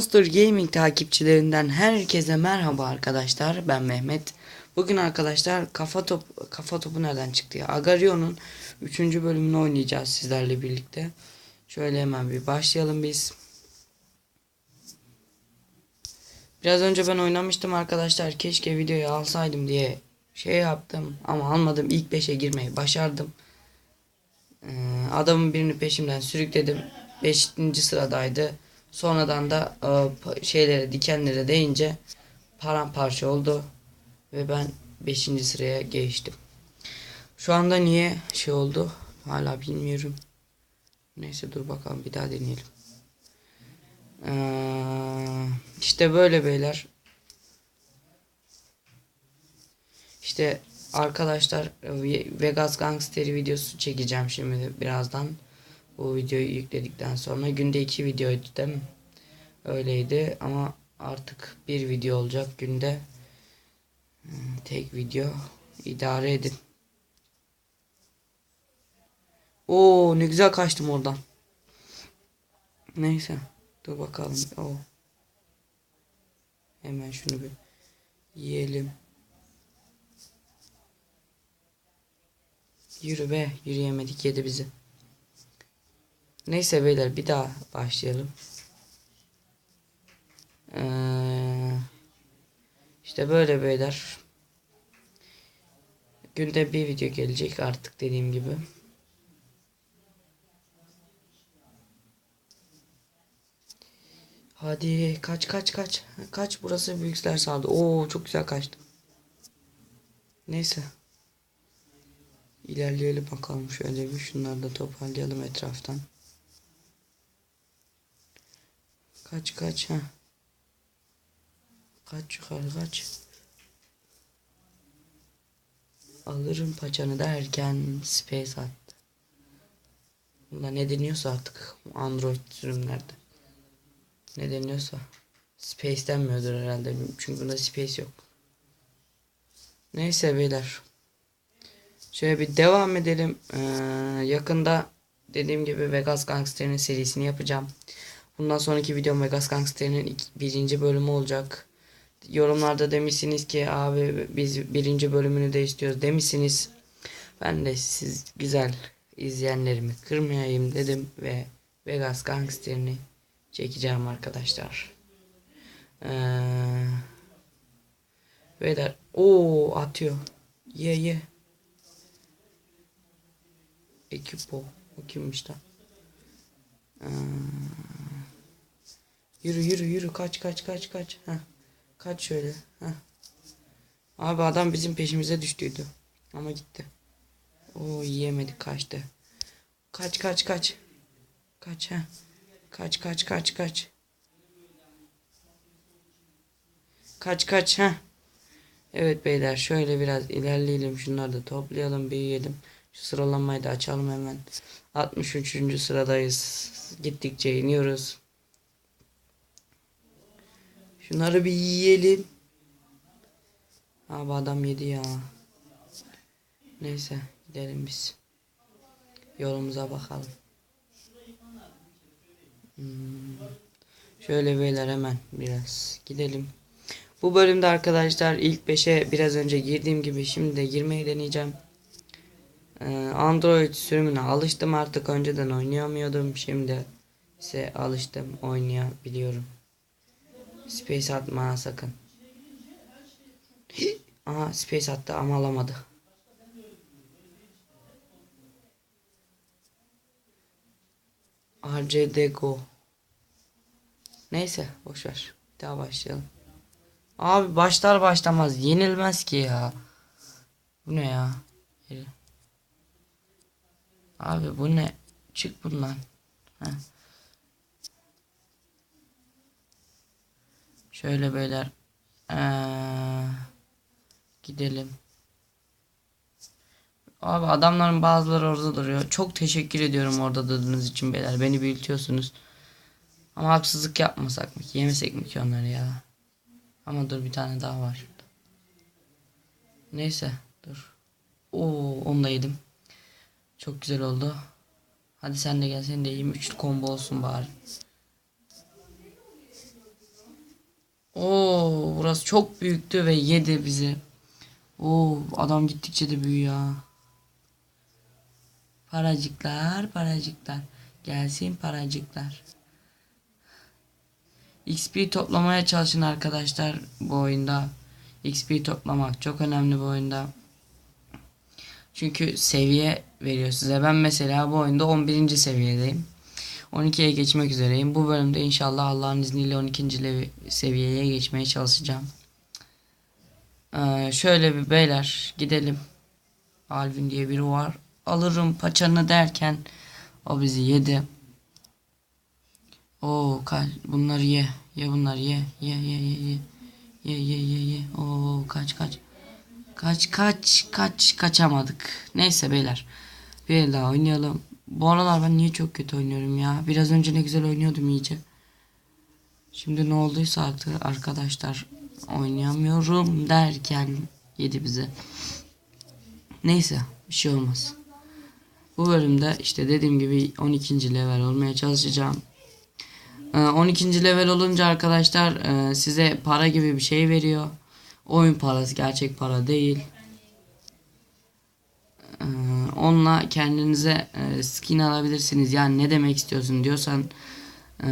Monster Gaming takipçilerinden herkese merhaba arkadaşlar. Ben Mehmet. Bugün arkadaşlar kafa top kafa topu nereden çıktı ya? Agarion'un 3. bölümünü oynayacağız sizlerle birlikte. Şöyle hemen bir başlayalım biz. Biraz önce ben oynamıştım arkadaşlar. Keşke videoyu alsaydım diye şey yaptım ama almadım. İlk 5'e girmeyi başardım. Ee, adamın birini peşimden sürükledim. 5. sıradaydı. Sonradan da e, şeylere dikenlere değince paramparça oldu ve ben 5. sıraya geçtim. Şu anda niye şey oldu hala bilmiyorum. Neyse dur bakalım bir daha deneyelim. Ee, işte böyle beyler. İşte arkadaşlar e, Vegas Gangster videosu çekeceğim şimdi birazdan. Bu videoyu yükledikten sonra günde iki videoydu değil mi? Öyleydi ama artık bir video olacak günde. Hmm, Tek video idare edin. Oo ne güzel kaçtım oradan. Neyse dur bakalım. Oo. Hemen şunu bir yiyelim. Yürü be yürüyemedik yedi bizi. Neyse beyler bir daha başlayalım. Ee, işte böyle beyler. Günde bir video gelecek artık dediğim gibi. Hadi kaç kaç kaç. Kaç burası büyükler sağdı. Oo çok güzel kaçtım. Neyse. İlerleyelim bakalım şöyle bir şunları da toparlayalım etraftan. Kaç kaç ha. Kaç yukarı kaç. Alırım paçanı derken space attı. Bunda ne deniyorsa artık Android sürümlerde. Ne deniyorsa. Space denmiyordur herhalde. Çünkü bunda space yok. Neyse beyler. Şöyle bir devam edelim. Ee, yakında dediğim gibi Vegas Gangster'in serisini yapacağım. Bundan sonraki videom Vegas Gangster'in birinci bölümü olacak. Yorumlarda demişsiniz ki abi biz birinci bölümünü de istiyoruz demişsiniz. Ben de siz güzel izleyenlerimi kırmayayım dedim ve Vegas Gangster'ini çekeceğim arkadaşlar. Ee, Beyler o atıyor. Ye ye. Ekip o. O kimmiş lan? Ee, yürü yürü yürü kaç kaç kaç kaç. Heh. Kaç şöyle. Heh. Abi adam bizim peşimize düştüydü. Ama gitti. O yiyemedik kaçtı. Kaç kaç kaç. Kaç ha. Kaç kaç kaç kaç. Kaç kaç ha. Evet beyler şöyle biraz ilerleyelim. Şunları da toplayalım büyüyelim. Şu sıralamayı da açalım hemen. 63. sıradayız. Gittikçe iniyoruz. Şunları bir yiyelim. Abi adam yedi ya. Neyse gidelim biz. Yolumuza bakalım. Hmm. Şöyle beyler hemen biraz gidelim. Bu bölümde arkadaşlar ilk 5'e biraz önce girdiğim gibi şimdi de girmeyi deneyeceğim. Ee, Android sürümüne alıştım artık önceden oynayamıyordum şimdi ise alıştım oynayabiliyorum. Space atma sakın. Aha space attı ama alamadı. RCD Go. Neyse boşver. Bir daha başlayalım. Abi başlar başlamaz yenilmez ki ya. Bu ne ya? Abi bu ne? Çık bundan. Heh. Şöyle beyler. Ee, gidelim. Abi adamların bazıları orada duruyor. Çok teşekkür ediyorum orada durduğunuz için beyler. Beni büyütüyorsunuz. Ama haksızlık yapmasak mı ki? Yemesek mi ki onları ya? Ama dur bir tane daha var şurada. Neyse dur. Oo onu da yedim. Çok güzel oldu. Hadi sen de gel sen de yiyeyim. Üçlü combo olsun bari. Oo burası çok büyüktü ve yedi bizi. Oo adam gittikçe de büyüyor. Paracıklar, paracıklar. Gelsin paracıklar. XP toplamaya çalışın arkadaşlar bu oyunda. XP toplamak çok önemli bu oyunda. Çünkü seviye veriyor size. Ben mesela bu oyunda 11. seviyedeyim. 12'ye geçmek üzereyim. Bu bölümde inşallah Allah'ın izniyle 12. levi- seviyeye geçmeye çalışacağım. Ee, şöyle bir beyler gidelim. Alvin diye biri var. Alırım paçanı derken o bizi yedi. Oo kaç bunları ye. Ye bunları ye. Ye ye ye ye. Ye ye ye ye. Oo kaç kaç. Kaç kaç kaç kaçamadık. Neyse beyler. Bir el daha oynayalım. Bu aralar ben niye çok kötü oynuyorum ya. Biraz önce ne güzel oynuyordum iyice. Şimdi ne olduysa artık arkadaşlar oynayamıyorum derken yedi bize. Neyse bir şey olmaz. Bu bölümde işte dediğim gibi 12. level olmaya çalışacağım. Ee, 12. level olunca arkadaşlar e, size para gibi bir şey veriyor. Oyun parası gerçek para değil. Ee, onunla kendinize e, skin alabilirsiniz. Yani ne demek istiyorsun diyorsan e,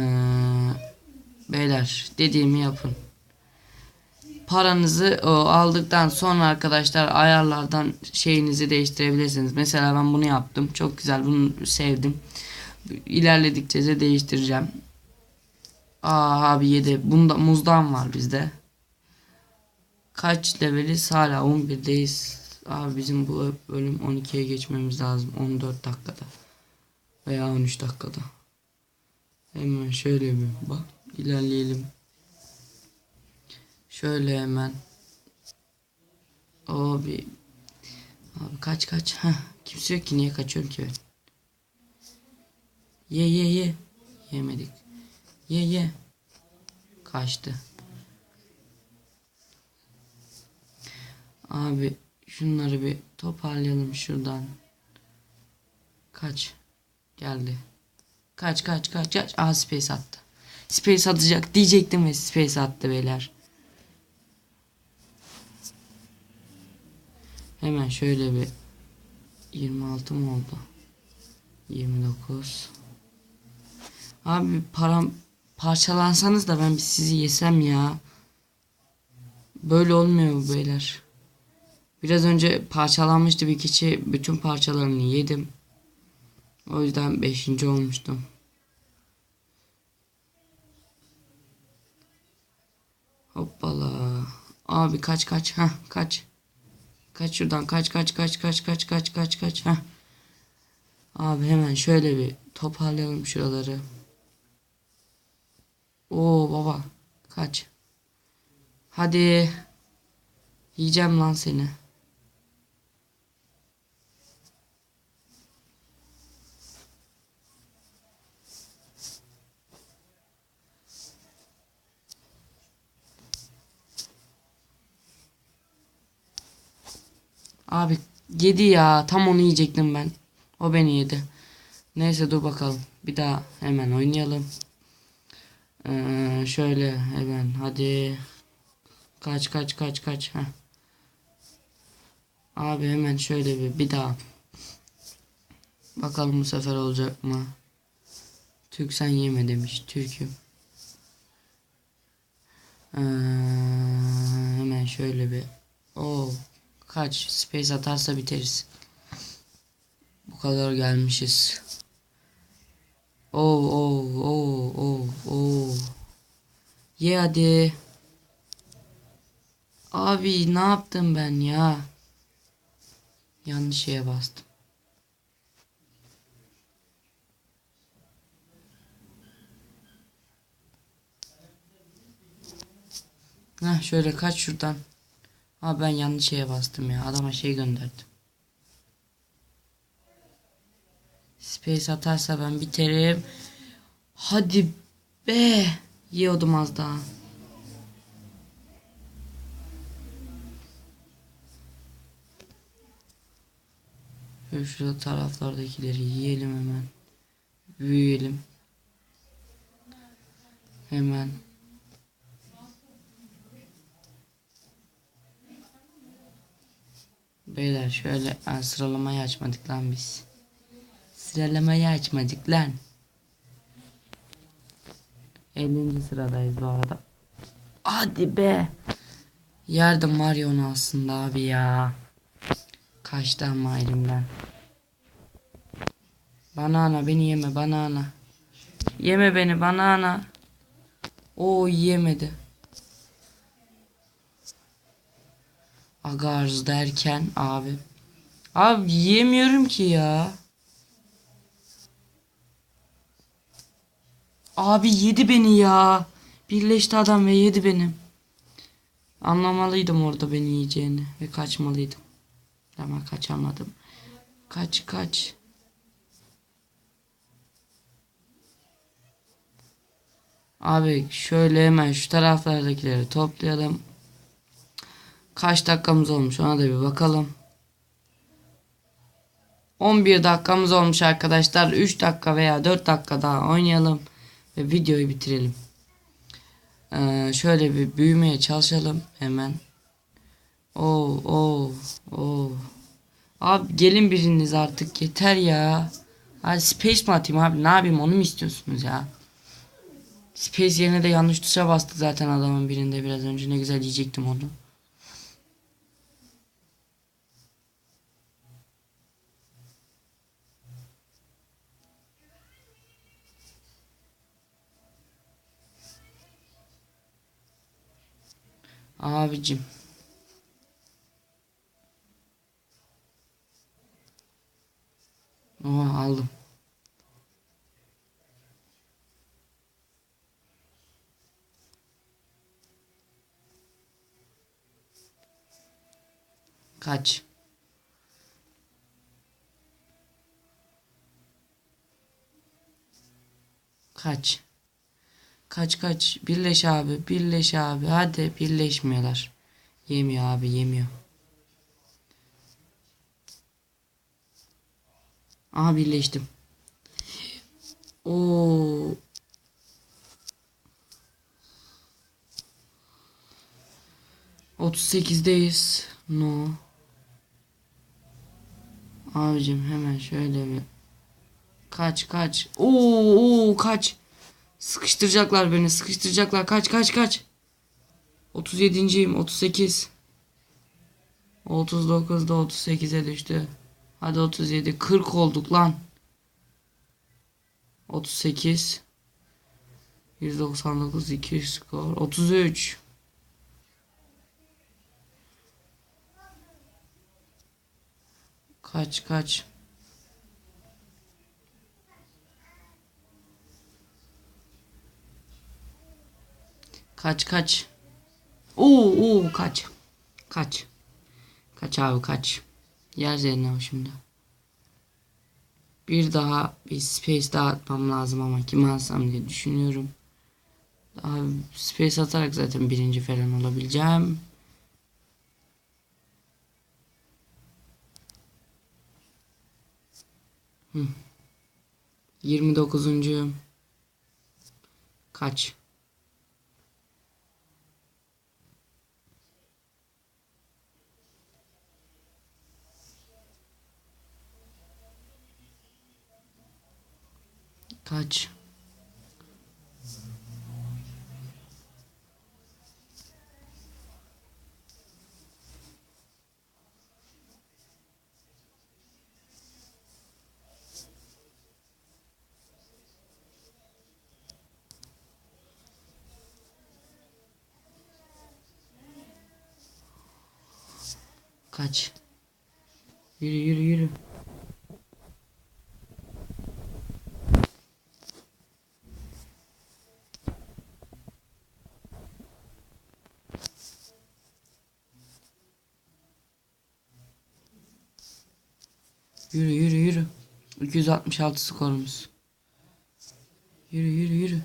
beyler dediğimi yapın. Paranızı o, aldıktan sonra arkadaşlar ayarlardan şeyinizi değiştirebilirsiniz. Mesela ben bunu yaptım. Çok güzel bunu sevdim. İlerledikçe de değiştireceğim. Aa abi 7. Bunda muzdan var bizde. Kaç leveliz? Hala 11'deyiz. Abi bizim bu bölüm 12'ye geçmemiz lazım. 14 dakikada. Veya 13 dakikada. Hemen şöyle bir bak. ilerleyelim. Şöyle hemen. Abi. Abi kaç kaç. Heh. Kimse yok ki niye kaçıyorum ki ben? Ye ye ye. Yemedik. Ye ye. Kaçtı. Abi şunları bir toparlayalım şuradan. Kaç. Geldi. Kaç kaç kaç kaç. Aa space attı. Space atacak diyecektim ve space attı beyler. Hemen şöyle bir 26 mı oldu? 29 Abi param parçalansanız da ben sizi yesem ya. Böyle olmuyor bu beyler. Biraz önce parçalanmıştı bir kişi bütün parçalarını yedim. O yüzden 5. olmuştum. Hoppala. Abi kaç kaç. ha kaç. Kaç şuradan kaç kaç kaç kaç kaç kaç kaç kaç. ha. Abi hemen şöyle bir toparlayalım şuraları. Oo baba kaç. Hadi. Yiyeceğim lan seni. Abi yedi ya. Tam onu yiyecektim ben. O beni yedi. Neyse dur bakalım. Bir daha hemen oynayalım. Ee, şöyle hemen hadi. Kaç kaç kaç kaç. Heh. Abi hemen şöyle bir bir daha. Bakalım bu sefer olacak mı? Türk sen yeme demiş. Türk'üm. Ee, hemen şöyle bir. Oo. Kaç space atarsa biteriz. Bu kadar gelmişiz. Oo oo oo oo oo. Ye hadi. Abi ne yaptım ben ya? Yanlış şeye bastım. Heh şöyle kaç şuradan. Abi ben yanlış şeye bastım ya. Adama şey gönderdim. Space atarsa ben biterim. Hadi be. Yiyordum az daha. Şöyle şurada taraflardakileri yiyelim hemen. Büyüyelim. Hemen. Beyler şöyle ha, sıralamayı açmadık lan biz. Sıralamayı açmadık lan. 50. sıradayız bu arada. Hadi be. Yardım var ya aslında abi ya. Kaçtı ama elimden. Banana beni yeme banana. Yeme beni banana. O yemedi. Agarz derken abi. Abi yiyemiyorum ki ya. Abi yedi beni ya. Birleşti adam ve yedi beni. Anlamalıydım orada beni yiyeceğini ve kaçmalıydım. Ama kaçamadım. Kaç kaç. Abi şöyle hemen şu taraflardakileri toplayalım. Kaç dakikamız olmuş ona da bir bakalım. 11 dakikamız olmuş arkadaşlar. 3 dakika veya 4 dakika daha oynayalım. Ve videoyu bitirelim. Ee, şöyle bir büyümeye çalışalım hemen. Oo oo oo. Abi gelin biriniz artık yeter ya. Hadi space mi atayım abi ne yapayım onu mu istiyorsunuz ya? Space yerine de yanlış tuşa bastı zaten adamın birinde biraz önce ne güzel yiyecektim onu. Abicim. Oha aldım. Kaç. Kaç. Kaç kaç. Birleş abi. Birleş abi. Hadi birleşmiyorlar. Yemiyor abi yemiyor. Aha birleştim. Oo. Otuz sekizdeyiz. No. Abicim hemen şöyle bir kaç kaç. Oo, oo kaç. Sıkıştıracaklar beni. Sıkıştıracaklar. Kaç kaç kaç. 37.yim. 38. 39'da 38'e düştü. Hadi 37. 40 olduk lan. 38. 199 200 skor. 33. Kaç kaç. Kaç kaç. Oo oo kaç. Kaç. Kaç abi kaç. Yer üzerine şimdi. Bir daha bir space daha atmam lazım ama kim alsam diye düşünüyorum. Daha space atarak zaten birinci falan olabileceğim. Hı. 29. Kaç? Kaç? Kaç? Yürü yürü yürü yürü yürü. 266 skorumuz. Yürü yürü yürü.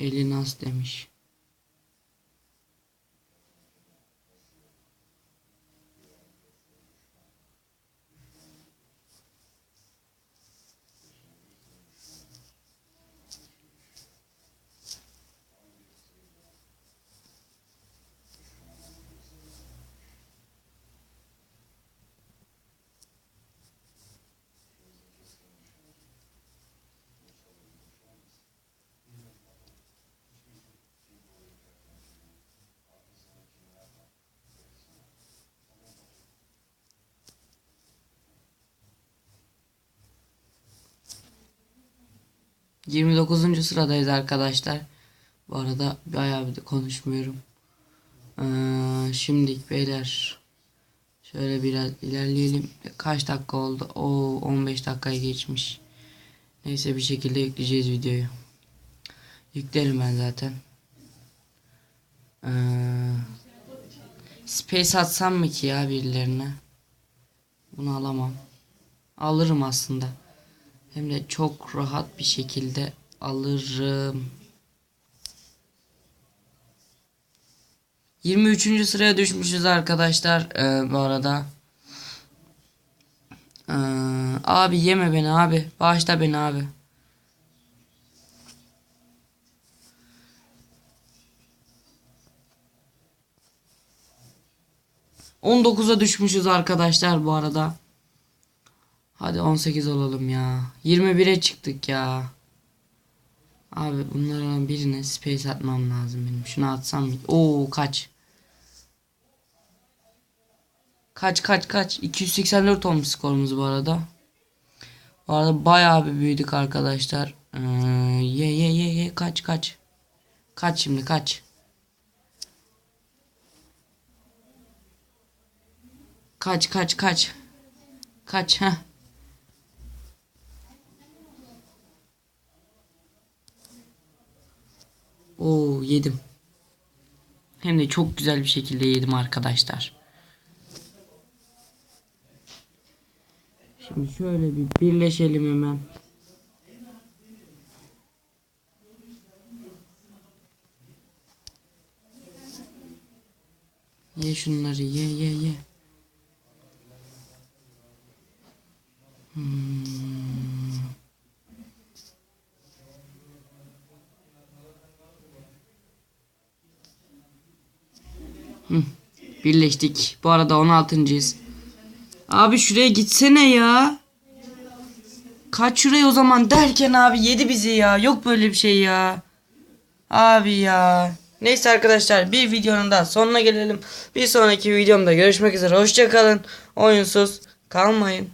Eli nas demiş. 29. sıradayız arkadaşlar. Bu arada bayağı bir de konuşmuyorum. Ee, şimdi beyler şöyle biraz ilerleyelim. Kaç dakika oldu? Oo 15 dakikayı geçmiş. Neyse bir şekilde yükleyeceğiz videoyu. Yüklerim ben zaten. Ee, space atsam mı ki ya birilerine? Bunu alamam. Alırım aslında. Hem de çok rahat bir şekilde alırım. 23. sıraya düşmüşüz arkadaşlar ee, bu arada. Ee, abi yeme beni abi. Bağışla beni abi. On dokuza düşmüşüz arkadaşlar bu arada. Hadi 18 olalım ya. 21'e çıktık ya. Abi bunlardan birine space atmam lazım benim. Şunu atsam mı? Oo kaç. Kaç kaç kaç. 284 olmuş skorumuz bu arada. Bu arada bayağı bir büyüdük arkadaşlar. Ee, ye ye ye ye kaç kaç. Kaç şimdi kaç. Kaç kaç kaç. Kaç ha. Oo yedim. Hem de çok güzel bir şekilde yedim arkadaşlar. Şimdi şöyle bir birleşelim hemen. Ye şunları ye ye ye. Hmm. Hı. Birleştik. Bu arada 16.'yız. Abi şuraya gitsene ya. Kaç şuraya o zaman derken abi yedi bizi ya. Yok böyle bir şey ya. Abi ya. Neyse arkadaşlar bir videonun da sonuna gelelim. Bir sonraki videomda görüşmek üzere. Hoşçakalın. Oyunsuz kalmayın.